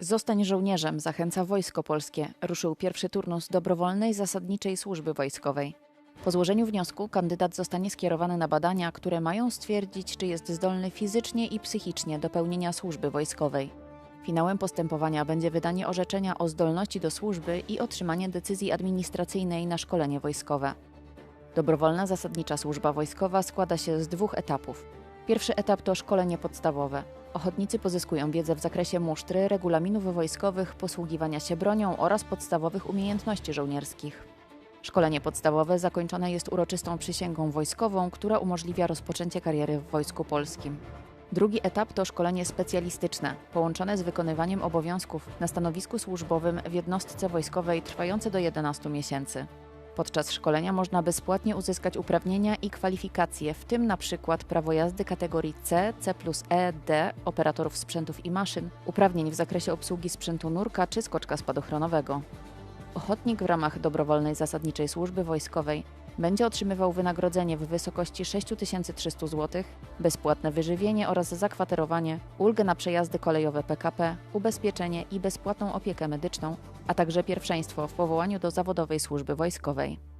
Zostań żołnierzem, zachęca Wojsko Polskie. Ruszył pierwszy turnus dobrowolnej zasadniczej służby wojskowej. Po złożeniu wniosku kandydat zostanie skierowany na badania, które mają stwierdzić, czy jest zdolny fizycznie i psychicznie do pełnienia służby wojskowej. Finałem postępowania będzie wydanie orzeczenia o zdolności do służby i otrzymanie decyzji administracyjnej na szkolenie wojskowe. Dobrowolna zasadnicza służba wojskowa składa się z dwóch etapów. Pierwszy etap to szkolenie podstawowe. Ochotnicy pozyskują wiedzę w zakresie musztry, regulaminów wojskowych, posługiwania się bronią oraz podstawowych umiejętności żołnierskich. Szkolenie podstawowe zakończone jest uroczystą przysięgą wojskową, która umożliwia rozpoczęcie kariery w Wojsku Polskim. Drugi etap to szkolenie specjalistyczne, połączone z wykonywaniem obowiązków na stanowisku służbowym w jednostce wojskowej trwające do 11 miesięcy. Podczas szkolenia można bezpłatnie uzyskać uprawnienia i kwalifikacje, w tym przykład prawo jazdy kategorii C, C plus E, D, operatorów sprzętów i maszyn, uprawnień w zakresie obsługi sprzętu nurka czy skoczka spadochronowego. Ochotnik w ramach dobrowolnej zasadniczej służby wojskowej będzie otrzymywał wynagrodzenie w wysokości 6300 zł, bezpłatne wyżywienie oraz zakwaterowanie, ulgę na przejazdy kolejowe PKP, ubezpieczenie i bezpłatną opiekę medyczną, a także pierwszeństwo w powołaniu do zawodowej służby wojskowej.